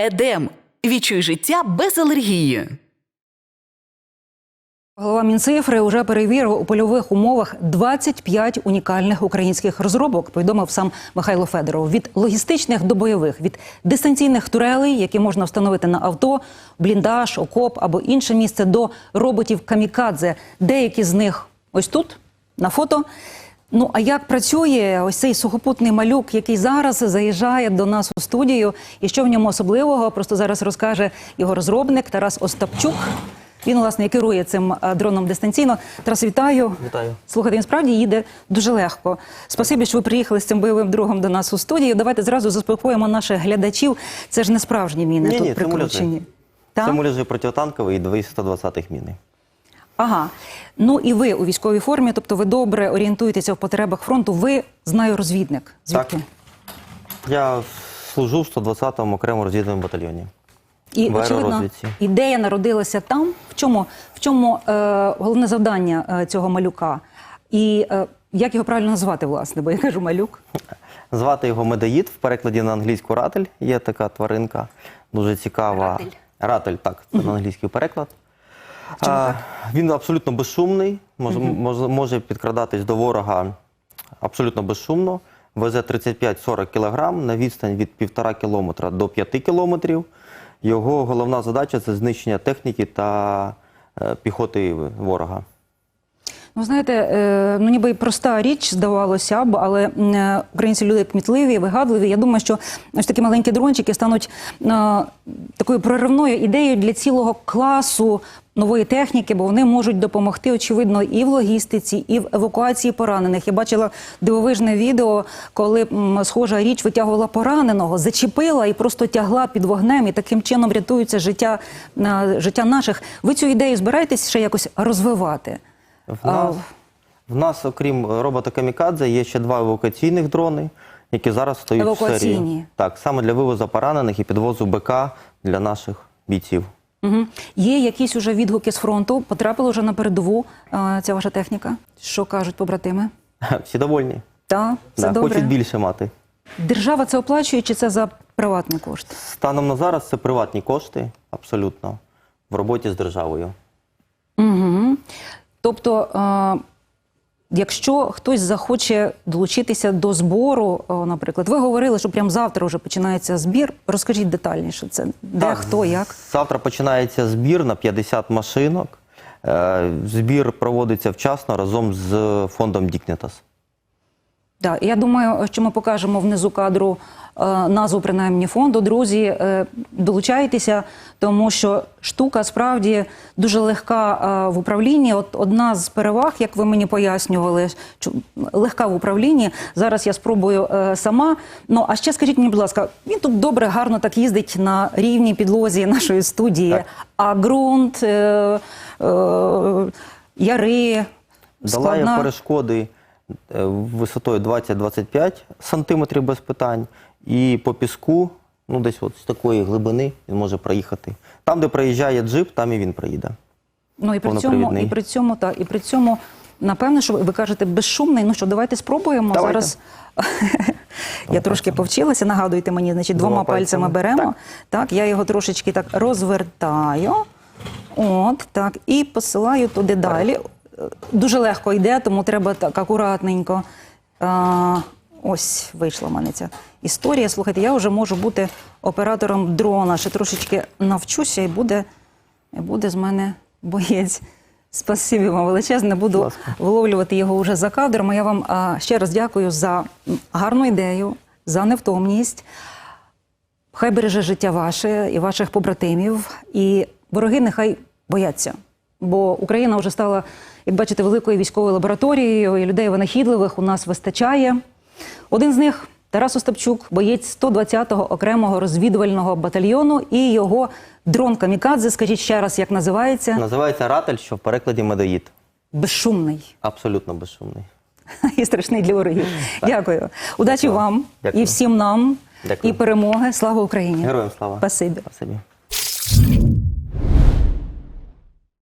Едем. Відчуй життя без алергії. Голова Мінцифри вже перевірив у польових умовах 25 унікальних українських розробок. Повідомив сам Михайло Федоров. Від логістичних до бойових, від дистанційних турелей, які можна встановити на авто, бліндаж, окоп або інше місце, до роботів камікадзе. Деякі з них ось тут на фото. Ну а як працює ось цей сухопутний малюк, який зараз заїжджає до нас у студію, і що в ньому особливого? Просто зараз розкаже його розробник Тарас Остапчук. Він, власне, керує цим е, дроном дистанційно. Тарас, вітаю. Вітаю. Слухайте, він справді їде дуже легко. Спасибі, що ви приїхали з цим бойовим другом до нас у студію. Давайте зразу заспокоїмо наших глядачів. Це ж не справжні міни Ні-ні, тут це прикручені. Це муляжі протитанкові і 220-х міни. Ага. Ну і ви у військовій формі, тобто ви добре орієнтуєтеся в потребах фронту. Ви знаю розвідник. Звідки? Так. Я служу в 120-му окремому розвідувальному батальйоні. І очевидно, ідея народилася там. В чому, в чому е, головне завдання е, цього малюка? І е, як його правильно назвати, власне? Бо я кажу малюк. Звати його медоїд, в перекладі на англійську ратель. Є така тваринка, дуже цікава. Ратель. Ратель, так, це на англійський переклад. А, він абсолютно безшумний, може, може, може підкрадатись до ворога абсолютно безшумно. Везе 35-40 кг на відстань від 1,5 кілометра до 5 кілометрів. Його головна задача це знищення техніки та е, піхоти ворога. Ну, знаєте, е, ну ніби проста річ здавалося б, але е, українці люди кмітливі, вигадливі. Я думаю, що ось такі маленькі дрончики стануть е, такою проривною ідеєю для цілого класу нової техніки, бо вони можуть допомогти, очевидно, і в логістиці, і в евакуації поранених. Я бачила дивовижне відео, коли схожа річ витягувала пораненого, зачепила і просто тягла під вогнем, і таким чином рятується життя, життя наших. Ви цю ідею збираєтесь ще якось розвивати? В нас, в нас, окрім робота Камікадзе, є ще два евакуаційних дрони, які зараз стоять в Евакуаційні? серії. Так, саме для вивозу поранених і підвозу БК для наших бійців. Угу. Є якісь уже відгуки з фронту? Потрапила вже на передову е, ця ваша техніка? Що кажуть побратими? Всі довольні. Та, все Да, добре. хочуть більше мати. Держава це оплачує чи це за приватний кошт? Станом на зараз це приватні кошти, абсолютно, в роботі з державою. Тобто, е, якщо хтось захоче долучитися до збору, е, наприклад, ви говорили, що прямо завтра вже починається збір. Розкажіть детальніше це де Так, хто, як? Завтра починається збір на 50 машинок. Е, Збір проводиться вчасно разом з фондом Дікнетас. Так, я думаю, що ми покажемо внизу кадру е, назву принаймні фонду. Друзі, е, долучайтеся, тому що штука справді дуже легка е, в управлінні. От одна з переваг, як ви мені пояснювали, легка в управлінні. Зараз я спробую сама. Ну а ще скажіть мені, будь ласка, він тут добре, гарно так їздить на рівній підлозі нашої студії. Так. А ґрунт, е, е, яри, Долає складна. перешкоди висотою 20-25 сантиметрів без питань. І по піску, ну десь от з такої глибини він може проїхати. Там, де проїжджає джип, там і він проїде. Ну і при цьому, і при цьому, та, і при цьому, напевне, що ви, кажете безшумний. Ну що, давайте спробуємо Давайте. зараз. я трошки повчилася. Нагадуйте мені, значить, двома, пальцями. беремо. Так. я його трошечки так розвертаю. От так, і посилаю туди далі. Дуже легко йде, тому треба так акуратненько. А, ось вийшла в мене ця історія. Слухайте, я вже можу бути оператором дрона. Ще трошечки навчуся, і буде, і буде з мене боєць. Спасибі вам величезне. Буду ласка. виловлювати його вже за кадром. Я вам а, ще раз дякую за гарну ідею, за невтомність. Хай береже життя ваше і ваших побратимів, і вороги нехай бояться. Бо Україна вже стала, як бачите, великою військовою лабораторією, і людей винахідливих у нас вистачає. Один з них Тарас Остапчук, боєць 120-го окремого розвідувального батальйону, і його дрон Камікадзе. Скажіть ще раз, як називається? Називається ратель, що в перекладі медоїд. Безшумний Абсолютно безшумний. і страшний для ворогів. Дякую. Удачі Дякую. вам Дякую. і всім нам, Дякую. і перемоги. Слава Україні! Героям слава. Спасибі. Спасибі.